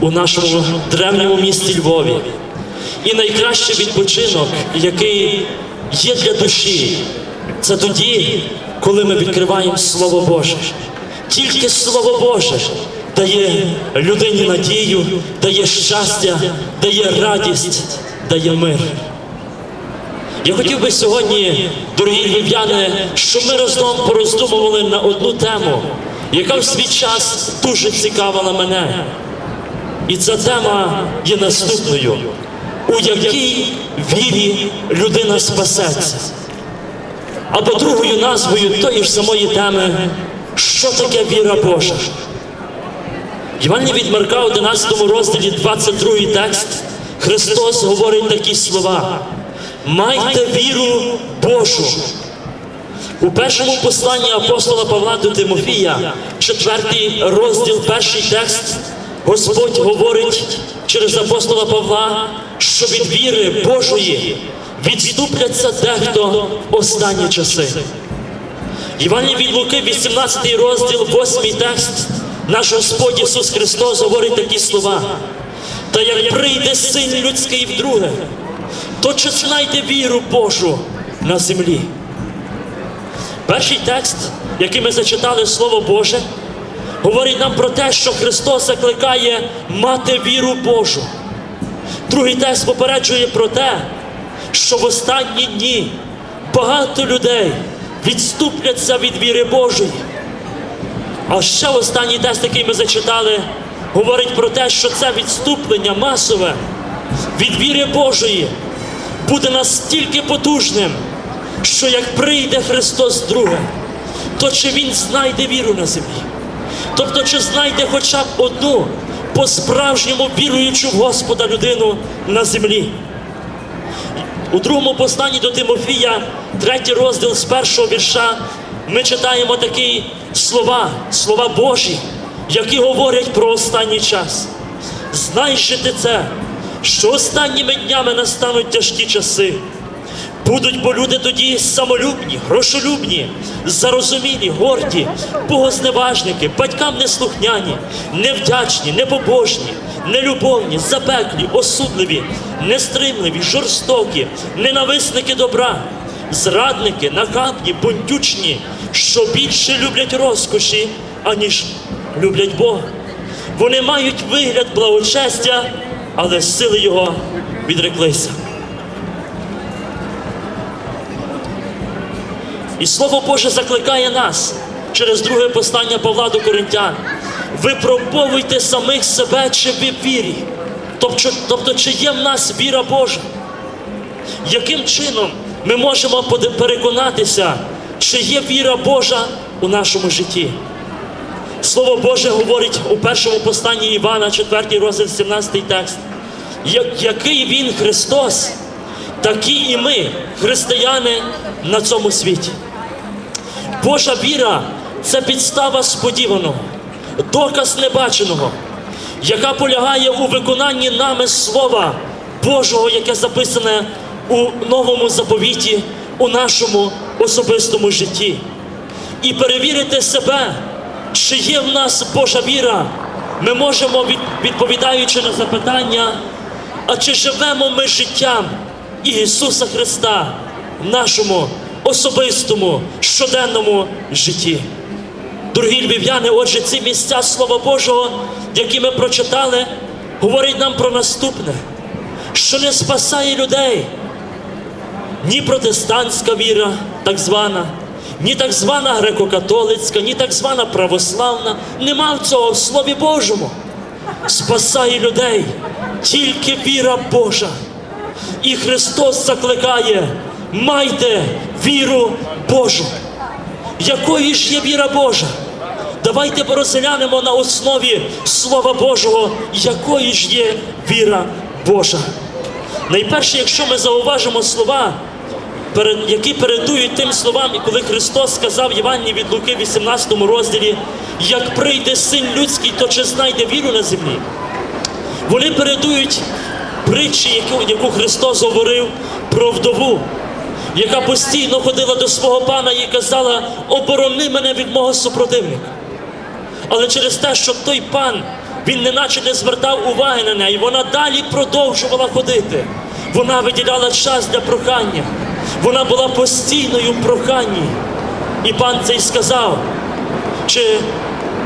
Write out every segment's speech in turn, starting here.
у нашому древньому місті Львові. І найкращий відпочинок, який є для душі, це тоді, коли ми відкриваємо Слово Боже. Тільки Слово Боже дає людині надію, дає щастя, дає радість, дає мир. Я хотів би сьогодні, дорогі львів'яни, щоб ми разом пороздумували на одну тему, яка в свій час дуже цікавила мене. І ця тема є наступною: у якій вірі людина спасеться. Або другою назвою тої ж самої теми, що таке віра Божа. Євангелія від Марка, 11 розділі, 22 текст, Христос говорить такі слова. Майте віру Божу. У першому посланні апостола Павла до Тимофія, четвертий розділ, перший текст, Господь говорить через апостола Павла, що від віри Божої відступляться дехто в останні часи. Євангелія від Луки, 18 розділ, 8 текст, наш Господь Ісус Христос говорить такі слова. Та як прийде син людський вдруге, то чи знайде віру Божу на землі? Перший текст, який ми зачитали Слово Боже, говорить нам про те, що Христос закликає мати віру Божу. Другий текст попереджує про те, що в останні дні багато людей відступляться від віри Божої. А ще останній текст, який ми зачитали, говорить про те, що це відступлення масове від віри Божої буде настільки потужним, що як прийде Христос друге, то чи Він знайде віру на землі? Тобто, чи знайде хоча б одну по-справжньому віруючу в Господа людину на землі? У другому посланні до Тимофія, третій розділ з першого вірша, ми читаємо такі слова, слова Божі, які говорять про останній час. Знай же ти це, що останніми днями настануть тяжкі часи. Будуть бо люди тоді самолюбні, грошолюбні, зарозумілі, горді, богозневажники, батькам неслухняні, невдячні, непобожні, нелюбовні, запеклі, осудливі, нестримливі, жорстокі, ненависники добра, зрадники, нахабні, бунтючні, що більше люблять розкоші, аніж люблять Бога. Вони мають вигляд благочестя, але сили його відреклися. І Слово Боже закликає нас через друге послання Павла до Коринтян. Випробовуйте самих себе, чи ви вірі. Тобто, тобто, чи є в нас віра Божа? Яким чином ми можемо переконатися, чи є віра Божа у нашому житті? Слово Боже говорить у першому посланні Івана, 4 розділ, 17 текст. «Як- Який він Христос, такі і ми, християни, на цьому світі. Божа віра це підстава сподіваного, доказ небаченого, яка полягає у виконанні нами Слова Божого, яке записане у новому заповіті, у нашому особистому житті. І перевірити себе, чи є в нас Божа віра, ми можемо, відповідаючи на запитання, а чи живемо ми життям Ісуса Христа в нашому особистому щоденному житті. Дорогі львів'яни, отже, ці місця Слова Божого, які ми прочитали, говорять нам про наступне, що не спасає людей ні протестантська віра, так звана, ні так звана греко-католицька, ні так звана православна. Нема цього в Слові Божому. Спасає людей тільки віра Божа. І Христос закликає, майте віру Божу. Якою ж є віра Божа? Давайте порозглянемо на основі Слова Божого, якою ж є віра Божа. Найперше, якщо ми зауважимо слова, які передують тим словам, коли Христос сказав Євангелії від Луки, 18 розділі, як прийде син людський, то чи знайде віру на землі? Вони передують притчі, яку Христос говорив про вдову, яка постійно ходила до свого пана і казала: оборони мене від мого супротивника. Але через те, що той пан він неначе не звертав уваги на неї. Вона далі продовжувала ходити. Вона виділяла час для прохання. Вона була постійною в проханні. І пан цей сказав, чи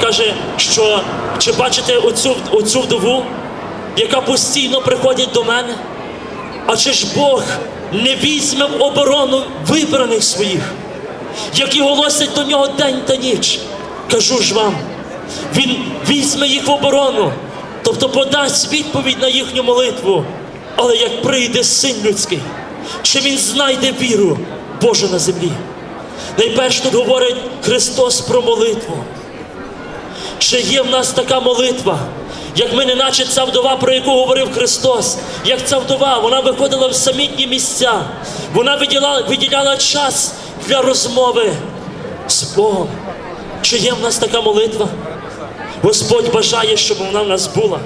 каже, що чи бачите оцю, оцю вдову, яка постійно приходить до мене? А чи ж Бог не візьме в оборону вибраних своїх, які голосять до нього день та ніч? Кажу ж вам, Він візьме їх в оборону, тобто подасть відповідь на їхню молитву. Але як прийде син людський, чи він знайде віру Божу на землі? Найперш тут говорить Христос про молитву. Чи є в нас така молитва, як ми не наче ця вдова, про яку говорив Христос, як ця вдова, вона виходила в самітні місця, вона виділяла, виділяла час для розмови з Богом. Чи є в нас така молитва? Господь бажає, щоб вона в нас була.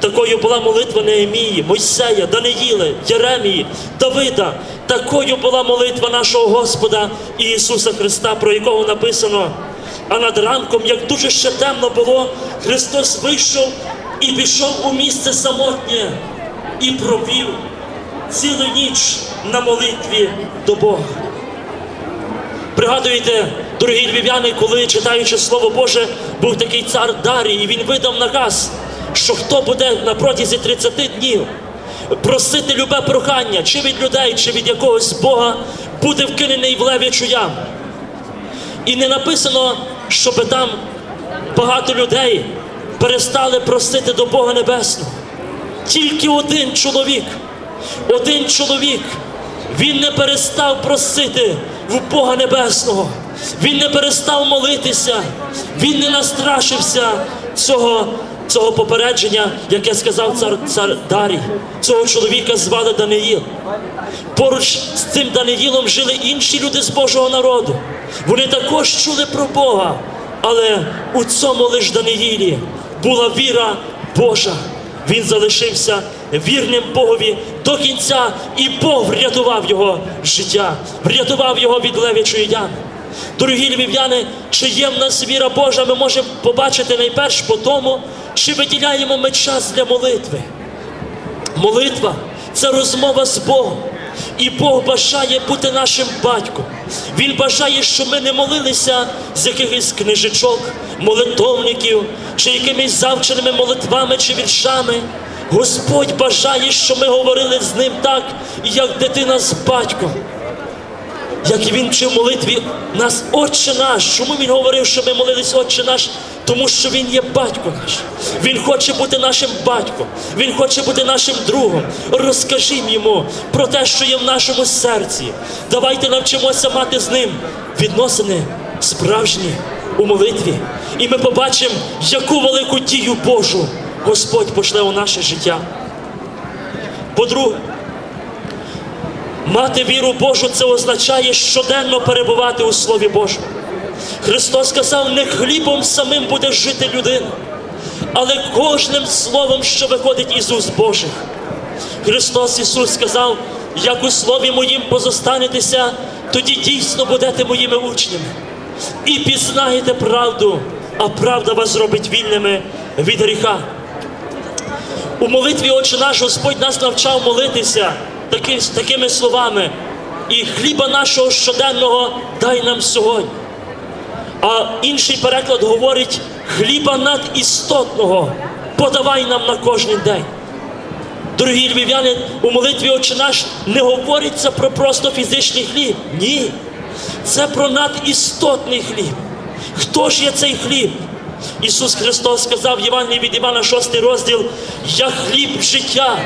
Такою була молитва Неемії, Мойсея, Даниїли, Єремії, Давида. Такою була молитва нашого Господа Ісуса Христа, про якого написано. А над ранком, як дуже ще темно було, Христос вийшов і пішов у місце самотнє і провів цілу ніч на молитві до Бога. Пригадуєте, дорогі львів'яни, коли читаючи Слово Боже, був такий цар Дарій, і він видав наказ, що хто буде на протязі 30 днів просити любе прохання, чи від людей, чи від якогось Бога, буде вкинений в лев'ячу яму. І не написано, щоб там багато людей перестали просити до Бога Небесного. Тільки один чоловік, один чоловік, він не перестав просити в Бога Небесного. Він не перестав молитися, він не настрашився цього, цього попередження, яке сказав цар, цар Дарій. Цього чоловіка звали Даниїл. Поруч з цим Даниїлом жили інші люди з Божого народу. Вони також чули про Бога, але у цьому лиш Даниїлі була віра Божа. Він залишився вірним Богові до кінця, і Бог врятував його життя, врятував його від левячої ями. Дорогі львів'яни, чи є в нас віра Божа, ми можемо побачити найперш по тому, чи виділяємо ми час для молитви. Молитва це розмова з Богом. І Бог бажає бути нашим батьком. Він бажає, щоб ми не молилися з якихось книжечок, молитовників, чи якимись завченими молитвами чи віршами. Господь бажає, щоб ми говорили з ним так, як дитина з батьком. Як і він вчив молитві нас, Отче наш. Чому він говорив, що ми молились Отче наш? Тому що він є батько наш. Він хоче бути нашим батьком, він хоче бути нашим другом. Розкажімо йому про те, що є в нашому серці. Давайте навчимося мати з ним відносини справжні у молитві. І ми побачимо, яку велику дію Божу Господь пошле у наше життя. По-друге, Мати віру Божу це означає щоденно перебувати у Слові Божому. Христос сказав, не хлібом самим буде жити людина, але кожним словом, що виходить із уст Божих. Христос Ісус сказав, як у Слові моїм позостанетеся, тоді дійсно будете моїми учнями. І пізнаєте правду, а правда вас зробить вільними від гріха. У молитві Отче наш Господь нас навчав молитися таки, такими словами. І хліба нашого щоденного дай нам сьогодні. А інший переклад говорить: хліба надістотного подавай нам на кожен день. Дорогі львів'яни, у молитві Отче наш не говориться про просто фізичний хліб. Ні. Це про надістотний хліб. Хто ж є цей хліб? Ісус Христос сказав в Євангелії від Івана 6 розділ: Я хліб життя.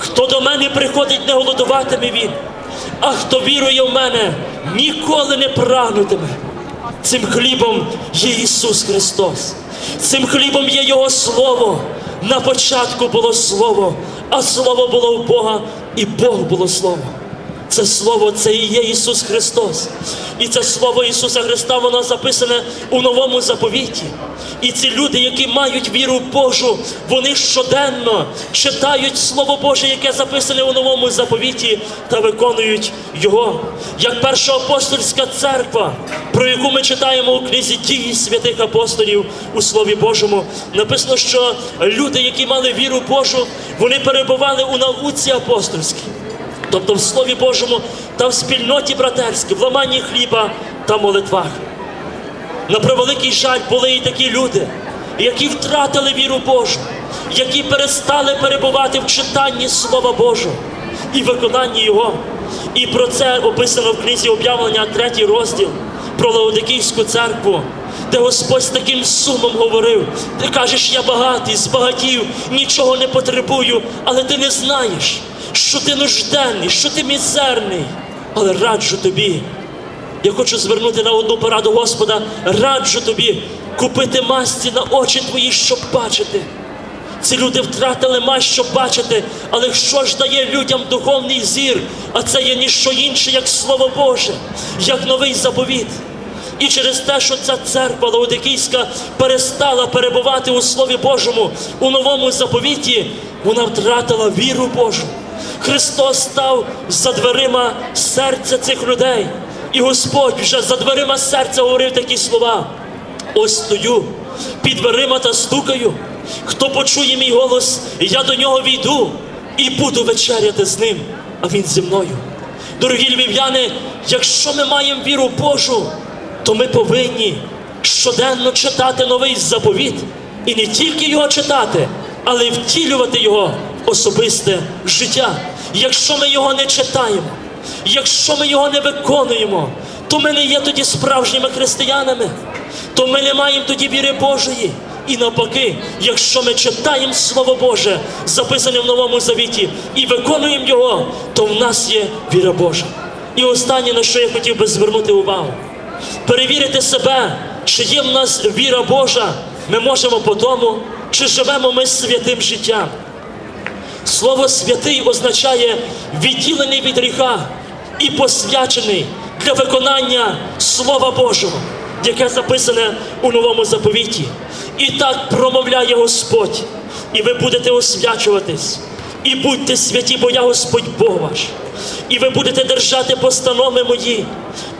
Хто до мене приходить, не голодуватиме він, а хто вірує в мене, ніколи не прагнутиме. Цим хлібом є Ісус Христос. Цим хлібом є Його Слово. На початку було Слово, а Слово було у Бога, і Бог було Слово. Це слово, це і є Ісус Христос. І це слово Ісуса Христа, воно записане у новому заповіті. І ці люди, які мають віру Божу, вони щоденно читають Слово Боже, яке записане у новому заповіті, та виконують його. Як перша апостольська церква, про яку ми читаємо у книзі дії святих апостолів у Слові Божому, написано, що люди, які мали віру Божу, вони перебували у науці апостольській. Тобто в Слові Божому та в спільноті братерській, в ламанні хліба та молитвах. На превеликий жаль були і такі люди, які втратили віру Божу, які перестали перебувати в читанні Слова Божого і виконанні Його. І про це описано в книзі об'явлення, третій розділ про Лаодикійську церкву, де Господь з таким сумом говорив: ти кажеш, я багатий, збагатів, нічого не потребую, але ти не знаєш, що ти нужденний, що ти мізерний, але раджу тобі. Я хочу звернути на одну пораду Господа. Раджу тобі купити масті на очі твої, щоб бачити. Ці люди втратили мазь, щоб бачити, але що ж дає людям духовний зір? А це є ніщо інше, як Слово Боже, як новий заповіт. І через те, що ця церква Лаодикійська перестала перебувати у Слові Божому у новому заповіті, вона втратила віру Божу. Христос став за дверима серця цих людей. І Господь вже за дверима серця говорив такі слова. Ось стою під дверима та стукаю. Хто почує мій голос, я до нього війду і буду вечеряти з ним, а він зі мною. Дорогі львів'яни, якщо ми маємо віру Божу, то ми повинні щоденно читати новий заповіт і не тільки його читати, але й втілювати його в особисте життя. Якщо ми його не читаємо, якщо ми його не виконуємо, то ми не є тоді справжніми християнами, то ми не маємо тоді віри Божої. І навпаки, якщо ми читаємо Слово Боже, записане в Новому Завіті, і виконуємо його, то в нас є віра Божа. І останнє, на що я хотів би звернути увагу, перевірити себе, чи є в нас віра Божа, ми можемо по тому, чи живемо ми святим життям. Слово святий означає відділений від гріха і посвячений для виконання Слова Божого, яке записане у новому заповіті. І так промовляє Господь, і ви будете освячуватись, і будьте святі, бо я Господь Бог ваш. І ви будете держати постанови мої,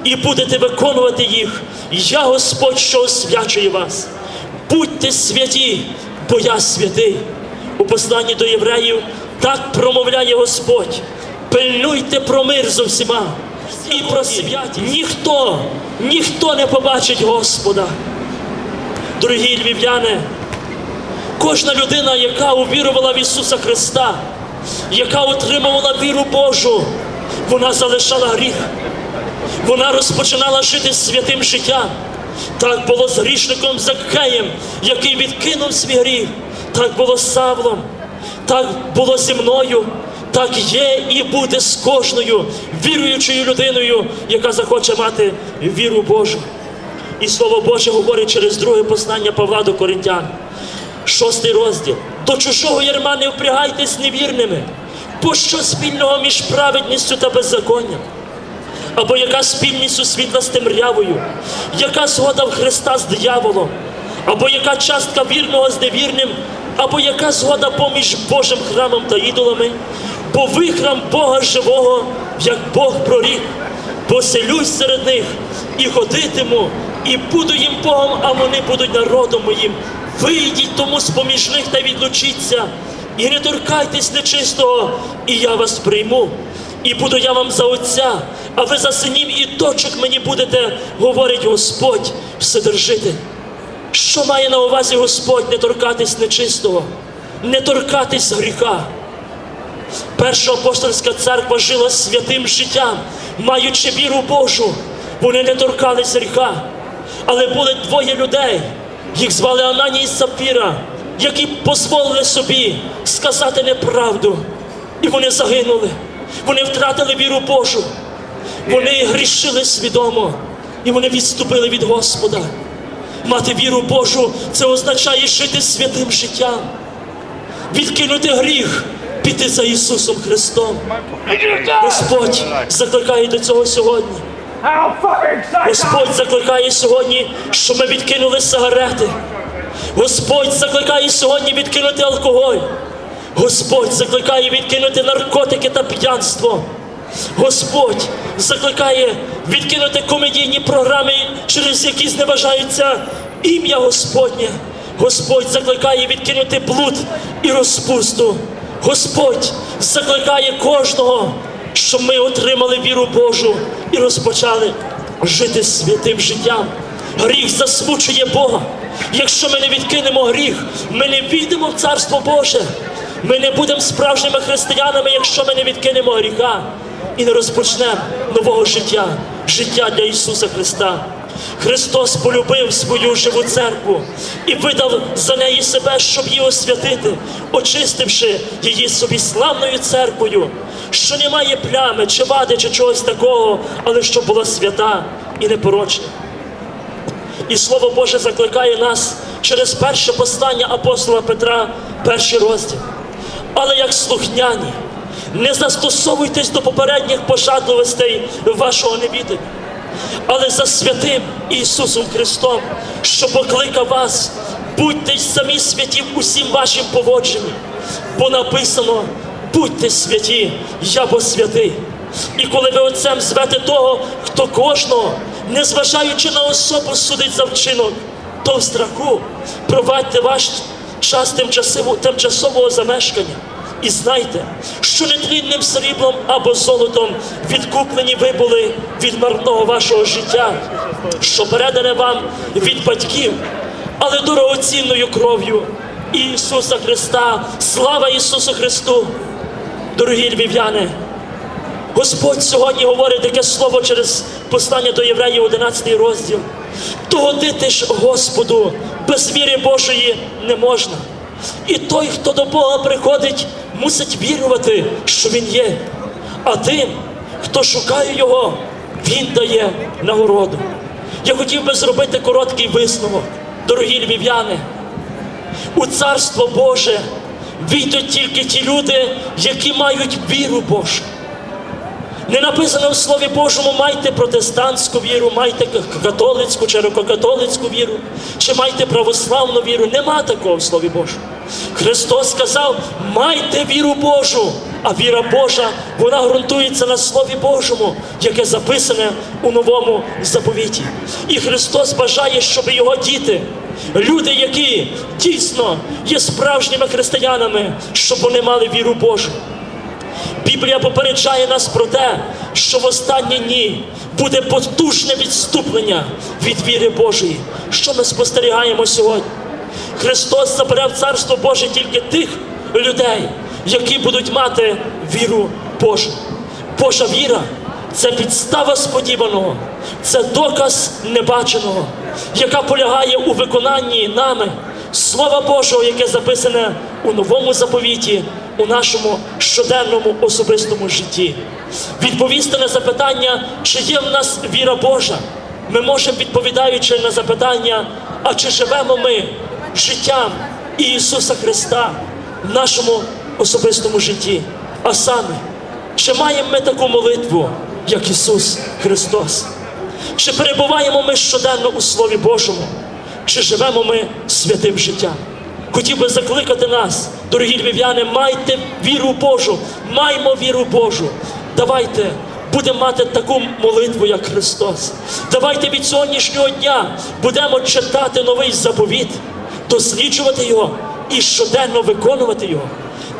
і будете виконувати їх. Я Господь, що освячує вас. Будьте святі, бо я святий. У посланні до євреїв так промовляє Господь. Пильнуйте про мир з усіма і про святі. Ніхто, ніхто не побачить Господа. Дорогі львів'яни, кожна людина, яка увірувала в Ісуса Христа, яка отримувала віру Божу, вона залишала гріх. Вона розпочинала жити святим життям. Так було з грішником Закхеєм, який відкинув свій гріх. Так було з Савлом, так було зі мною, так є і буде з кожною віруючою людиною, яка захоче мати віру Божу. І Слово Боже говорить через друге послання Павла до Коринтян. Шостий розділ. До чужого ярма не впрягайтесь невірними, бо що спільного між праведністю та беззаконням? Або яка спільність у світла з темрявою, яка згода в Христа з дияволом, або яка частка вірного з невірним, або яка згода поміж Божим храмом та ідолами, бо ви храм Бога живого, як Бог прорік, поселюсь серед них і ходитиму, і буду їм Богом, а вони будуть народом моїм. Вийдіть тому з поміж них та відлучіться, і не торкайтесь нечистого, і я вас прийму. І буду я вам за отця, а ви за синів і дочок мені будете, говорить Господь, Вседержитель. Що має на увазі Господь не торкатись нечистого, не торкатись гріха? Перша апостольська церква жила святим життям, маючи віру Божу, вони не торкались гріха. Але були двоє людей, їх звали Ананій і Сапфіра, які дозволили собі сказати неправду. І вони загинули. Вони втратили віру Божу. Вони грішили свідомо. І вони відступили від Господа. Мати віру Божу це означає жити святим життям, відкинути гріх піти за Ісусом Христом. Господь закликає до цього сьогодні. Господь закликає сьогодні, щоб ми відкинули сигарети. Господь закликає сьогодні відкинути алкоголь. Господь закликає відкинути наркотики та п'янство. Господь закликає відкинути комедійні програми, через які зневажаються ім'я Господнє. Господь закликає відкинути блуд і розпусту. Господь закликає кожного, щоб ми отримали віру Божу і розпочали жити святим життям. Гріх засмучує Бога. Якщо ми не відкинемо гріх, ми не війдемо в Царство Боже. Ми не будемо справжніми християнами, якщо ми не відкинемо гріха і не розпочнемо нового життя, життя для Ісуса Христа. Христос полюбив свою живу церкву і видав за неї себе, щоб її освятити, очистивши її собі славною церквою, що не має плями, чи вади, чи чогось такого, але щоб була свята і непорочна. І Слово Боже закликає нас через перше послання апостола Петра, перший розділ. Але як слухняні, не застосовуйтесь до попередніх пожадливостей вашого невідання, але за святим Ісусом Христом, що покликав вас, будьте самі святі усім вашим поводженні, бо написано: будьте святі, я бо святий. І коли ви отцем звете того, хто кожного, незважаючи на особу, судить за вчинок, то в страху провадьте ваш час тимчасового замешкання. І знайте, що нетлінним сріблом або золотом відкуплені ви були від марного вашого життя, що передане вам від батьків, але дорогоцінною кров'ю Ісуса Христа. Слава Ісусу Христу! Дорогі львів'яни! Господь сьогодні говорить таке слово через послання до євреїв, 11 розділ. Догодити ж Господу без віри Божої не можна. І той, хто до Бога приходить, мусить вірувати, що Він є. А тим, хто шукає Його, Він дає нагороду. Я хотів би зробити короткий висновок, дорогі львів'яни. У Царство Боже війдуть тільки ті люди, які мають віру Божу. Не написано в Слові Божому, майте протестантську віру, майте католицьку чи рококатолицьку віру, чи майте православну віру. Нема такого в Слові Божому. Христос сказав, майте віру Божу, а віра Божа, вона ґрунтується на Слові Божому, яке записане у новому заповіті. І Христос бажає, щоб його діти, люди, які дійсно є справжніми християнами, щоб вони мали віру Божу. Біблія попереджає нас про те, що в останні дні буде потужне відступлення від віри Божої. Що ми спостерігаємо сьогодні? Христос забере в Царство Боже тільки тих людей, які будуть мати віру Божу. Божа віра це підстава сподіваного, це доказ небаченого, яка полягає у виконанні нами Слова Божого, яке записане у новому заповіті, у нашому щоденному особистому житті. Відповісти на запитання, чи є в нас віра Божа, ми можемо, відповідаючи на запитання, а чи живемо ми життям Ісуса Христа в нашому особистому житті. А саме, чи маємо ми таку молитву, як Ісус Христос? Чи перебуваємо ми щоденно у Слові Божому? Чи живемо ми святим життям? Хотів би закликати нас, дорогі львів'яни, майте віру Божу, маймо віру Божу. Давайте будемо мати таку молитву, як Христос. Давайте від сьогоднішнього дня будемо читати новий заповіт, досліджувати його і щоденно виконувати його.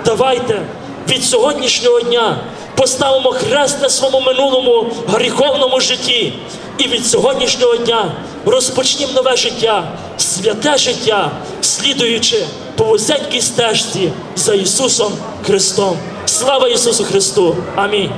Давайте від сьогоднішнього дня поставимо хрест на своєму минулому гріховному житті. І від сьогоднішнього дня розпочнімо нове життя, святе життя, слідуючи по вузенькій стежці за Ісусом Христом. Слава Ісусу Христу! Амінь.